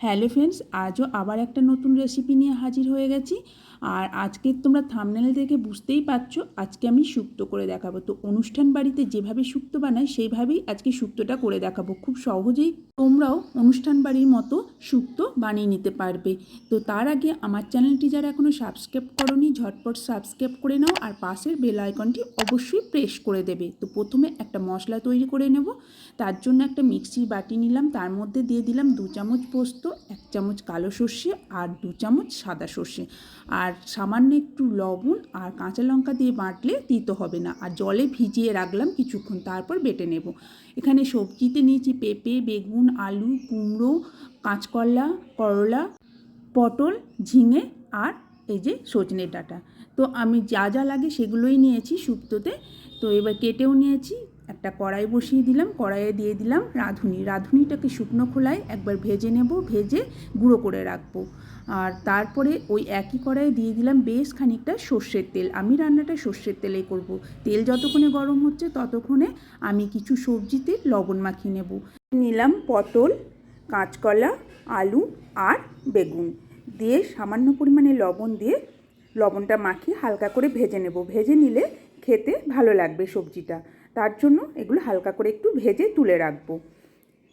Hello friends আজও আবার একটা নতুন রেসিপি নিয়ে হাজির হয়ে গেছি। আর আজকে তোমরা থামনেল দেখে বুঝতেই পারছ, আজকে আমি শুক্তো করে দেখাবো। তো অনুষ্ঠান বাড়িতে যেভাবে শুক্তো বানাই সেইভাবেই আজকে শুক্তোটা করে দেখাবো। খুব সহজেই তোমরাও অনুষ্ঠান বাড়ির মতো শুক্তো বানিয়ে নিতে পারবে। তো তার আগে আমার চ্যানেলটি যারা এখনও সাবস্ক্রাইব করনি, ঝটপট সাবস্ক্রাইব করে নাও আর পাশের বেল আইকনটি অবশ্যই প্রেস করে দেবে। তো প্রথমে একটা মশলা তৈরি করে নেব। তার জন্য একটা মিক্সির বাটি নিলাম। তার মধ্যে দিয়ে দিলাম দু চামচ পোস্ত এক চামচ কালো সর্ষে আর দু চামচ সাদা সর্ষে। আর সামান্য একটু লবণ আর কাঁচা লঙ্কা দিয়ে বাটলে দিতে হবে না। আর জলে ভিজিয়ে রাখলাম কিছুক্ষণ, তারপর বেটে নেব। এখানে সবজিতে নিয়েছি পেঁপে, বেগুন, আলু, কুমড়ো, কাঁচকলা, করলা, পটল, ঝিঙে আর এই যে সজনে ডাঁটা। তো আমি যা যা লাগে সেগুলোই নিয়েছি শুক্তোতে তো এবার কেটেও নিয়েছি। একটা কড়াই বসিয়ে দিলাম, কড়াইয়ে দিয়ে দিলাম রাঁধুনি। রাঁধুনিটাকে শুকনো খোলায় একবার ভেজে নেব, ভেজে গুঁড়ো করে রাখব। আর তারপরে ওই একই কড়াইয়ে দিয়ে দিলাম বেশ খানিকটা সর্ষের তেল। আমি রান্নাটা সর্ষের তেলেই করব। তেল যতক্ষণে গরম হচ্ছে ততক্ষণে আমি কিছু সবজিতে লবণ মাখিয়ে নেব। নিলাম পটল, কাঁচকলা, আলু আর বেগুন। দিয়ে সামান্য পরিমাণে লবণ দিয়ে লবণটা মাখিয়ে হালকা করে ভেজে নেব। ভেজে নিলে খেতে ভালো লাগবে সবজিটা। তার জন্য এগুলো হালকা করে একটু ভেজে তুলে রাখব।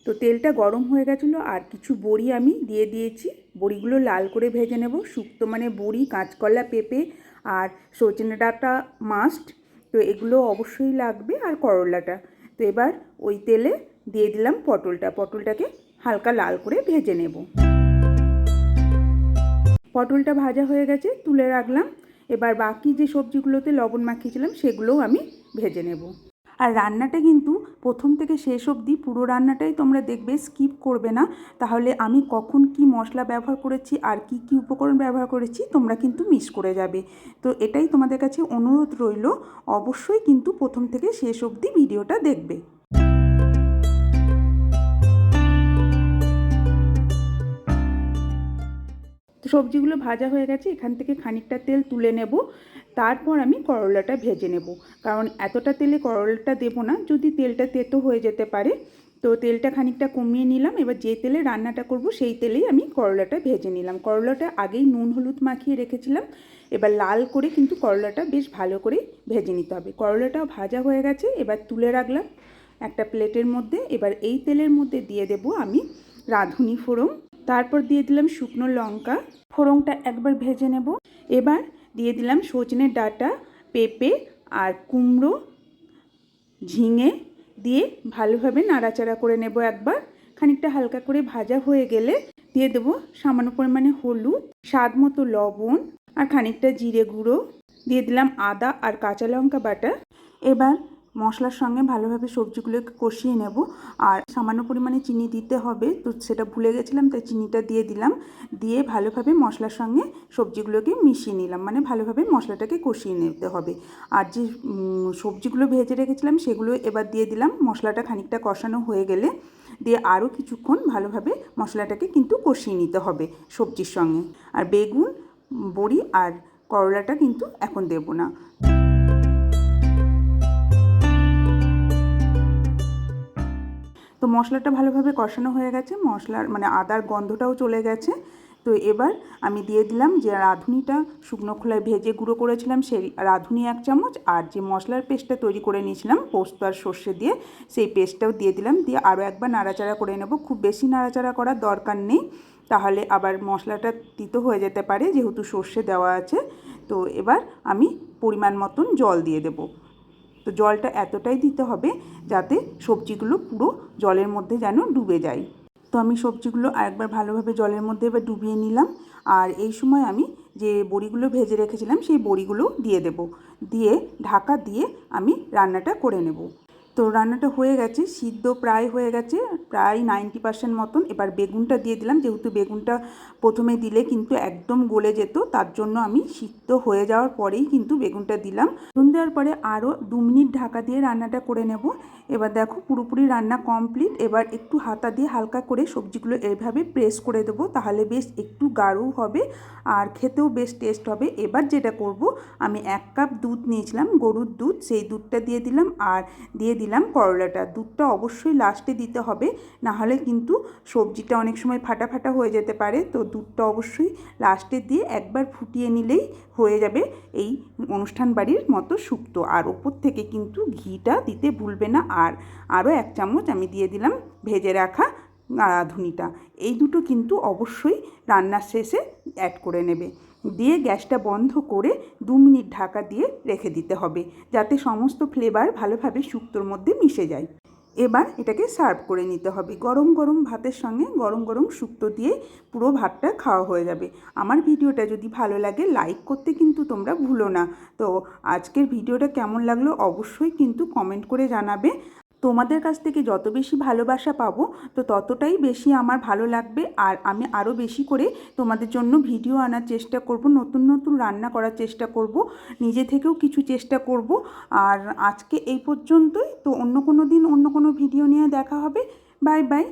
তো তেলটা গরম হয়ে গেছিল আর কিছু বড়ি আমি দিয়ে দিয়েছি। বড়িগুলো লাল করে ভেজে নেব। শুক্তো মানে বড়ি, কাঁচকলা, পেঁপে আর সজনে ডাঁটা মাস্ট তো এগুলো অবশ্যই লাগবে আর করলাটা। তো এবার ওই তেলে দিয়ে দিলাম পটলটা। পটলটাকে হালকা লাল করে ভেজে নেব। পটলটা ভাজা হয়ে গেছে, তুলে রাখলাম। এবার বাকি যে সবজিগুলোতে লবণ মাখিয়েছিলাম, সেগুলোও আমি ভেজে নেব। আর রান্নাটা কিন্তু প্রথম থেকে শেষ অবধি পুরো রান্নাটাই তোমরা দেখবে স্কিপ করবে না। তাহলে আমি কখন কি মশলা ব্যবহার করেছি আর কি কি উপকরণ ব্যবহার করেছি তোমরা কিন্তু মিস করে যাবে। তো এটাই তোমাদের কাছে অনুরোধ রইল, অবশ্যই কিন্তু প্রথম থেকে শেষ অবধি ভিডিওটা দেখবে। সবজিগুলো ভাজা হয়ে গেছে, এখান থেকে খানিকটা তেল তুলে নেব। তারপর আমি করলাটা ভেজে নেব। কারণ এতটা তেলে করলাটা দেবো না, যদি তেলটা তেতো হয়ে যেতে পারে। তো তেলটা খানিকটা কমিয়ে নিলাম, এবার যে তেলে রান্নাটা করব সেই তেলেই আমি করলাটা ভেজে নিলাম। করলাটা আগেই নুন হলুদ মাখিয়ে রেখেছিলাম, এবার লাল করে কিন্তু করলাটা বেশ ভালো করে ভেজে নিতে হবে। করলাটাও ভাজা হয়ে গেছে, এবার তুলে রাখলাম একটা প্লেটের মধ্যে। এবার এই তেলের মধ্যে দিয়ে দেব আমি রাঁধুনি ফোড়ন। তারপর দিয়ে দিলাম শুকনো লঙ্কা। ফোড়নটা একবার ভেজে নেব। এবার দিয়ে দিলাম সজনে ডাটা, পেঁপে আর কুমড়ো, ঝিঙে দিয়ে ভালোভাবে নাড়াচাড়া করে নেব একবার। খানিকটা হালকা করে ভাজা হয়ে গেলে দিয়ে দেবো সামান্য পরিমাণে হলুদ, স্বাদ মতো লবণ আর খানিকটা জিরে গুঁড়ো। দিয়ে দিলাম আদা আর কাঁচা লঙ্কা বাটা। এবার মশলার সঙ্গে ভালোভাবে সবজিগুলোকে কষিয়ে নেব। আর সামান্য পরিমাণে চিনি দিতে হবে, তো সেটা ভুলে গেছিলাম, তাই চিনিটা দিয়ে দিলাম। দিয়ে ভালোভাবে মশলার সঙ্গে সবজিগুলোকে মিশিয়ে নিলাম মানে ভালোভাবে মশলাটাকে কষিয়ে নিতে হবে। আর যে সবজিগুলো ভেজে রেখেছিলাম, সেগুলো এবার দিয়ে দিলাম। মশলাটা খানিকটা কষানো হয়ে গেলে দিয়ে আরও কিছুক্ষণ ভালোভাবে মশলাটাকে কিন্তু কষিয়ে নিতে হবে সবজির সঙ্গে। আর বেগুন, বড়ি আর করলাটা কিন্তু এখন দেব না। তো মশলাটা ভালোভাবে কষানো হয়ে গেছে। মশলার মানে আদার গন্ধটাও চলে গেছে। তো এবার আমি দিয়ে দিলাম যে রাঁধুনিটা শুকনো খোলায় ভেজে গুঁড়ো করেছিলাম সেই রাঁধুনি এক চামচ আর যে মশলার পেস্টটা তৈরি করে নিয়েছিলাম পোস্ত আর সর্ষে দিয়ে, সেই পেস্টটাও দিয়ে দিলাম। দিয়ে আরও একবার নাড়াচাড়া করে নেব। খুব বেশি নাড়াচাড়া করার দরকার নেই। তাহলে আবার মশলাটা তিতো হয়ে যেতে পারে যেহেতু সর্ষে দেওয়া আছে। তো এবার আমি পরিমাণ মতন জল দিয়ে দেবো। তো জলটা এতটাই দিতে হবে যাতে সবজিগুলো পুরো জলের মধ্যে যেন ডুবে যায়। তো আমি সবজিগুলো আরেকবার ভালোভাবে জলের মধ্যে এবার ডুবিয়ে নিলাম। আর এই সময় আমি যে বড়িগুলো ভেজে রেখেছিলাম, সেই বড়িগুলো দিয়ে দেব। দিয়ে ঢাকা দিয়ে আমি রান্নাটা করে নেব। তো রান্নাটা হয়ে গেছে, সিদ্ধ প্রায় হয়ে গেছে, প্রায় নাইনটি পার্সেন্ট মতন। এবার বেগুনটা দিয়ে দিলাম, যেহেতু বেগুনটা প্রথমে দিলে কিন্তু একদম গলে যেত, তার জন্য আমি সিদ্ধ হয়ে যাওয়ার পরেই কিন্তু বেগুনটা দিলাম। বেগুন দেওয়ার পরে আরও দু মিনিট ঢাকা দিয়ে রান্নাটা করে নেব। এবার দেখো পুরোপুরি রান্না কমপ্লিট এবার একটু হাতা দিয়ে হালকা করে সবজিগুলো এভাবে প্রেস করে দেবো, তাহলে বেশ একটু গাঢ় হবে আর খেতেও বেশ টেস্ট হবে। এবার যেটা করব, আমি এক কাপ দুধ নিয়েছিলাম, গরুর দুধ, সেই দুধটা দিয়ে দিলাম আর দিয়ে দিলাম করলাটা দুধটা অবশ্যই লাস্টে দিতে হবে না হলে কিন্তু সবজিটা অনেক সময় ফাটা ফাটা হয়ে যেতে পারে। তো দুধটা অবশ্যই লাস্টে দিয়ে একবার ফুটিয়ে নিলেই হয়ে যাবে এই অনুষ্ঠান বাড়ির মতো শুক্তো আর ওপর থেকে কিন্তু ঘিটা দিতে ভুলবে না। আর আরও এক চামচ আমি দিয়ে দিলাম ভেজে রাখা রাঁধুনিটা এই দুটো কিন্তু অবশ্যই রান্নার শেষে অ্যাড করে নেবে। দিয়ে গ্যাসটা বন্ধ করে দু মিনিট ঢাকা দিয়ে রেখে দিতে হবে, যাতে সমস্ত ফ্লেভার ভালোভাবে শুক্তোর মধ্যে মিশে যায়। এবার এটাকে সার্ভ করে নিতে হবে। গরম গরম ভাতের সঙ্গে গরম গরম শুক্তো দিয়ে পুরো ভাতটা খাওয়া হয়ে যাবে। আমার ভিডিওটা যদি ভালো লাগে লাইক করতে কিন্তু তোমরা ভুলো না। তো আজকের ভিডিওটা কেমন লাগল অবশ্যই কিন্তু কমেন্ট করে জানাবে। তোমাদের কাছ থেকে যত বেশি ভালোবাসা পাবো, তো ততটাই বেশি আমার ভালো লাগবে। আর আমি আরও বেশি করে তোমাদের জন্য ভিডিও আনার চেষ্টা করব, নতুন নতুন রান্না করার চেষ্টা করব, নিজে থেকেও কিছু চেষ্টা করব। আর আজকে এই পর্যন্তই। তো অন্য কোনো দিন অন্য কোনো ভিডিও নিয়ে দেখা হবে। Bye bye.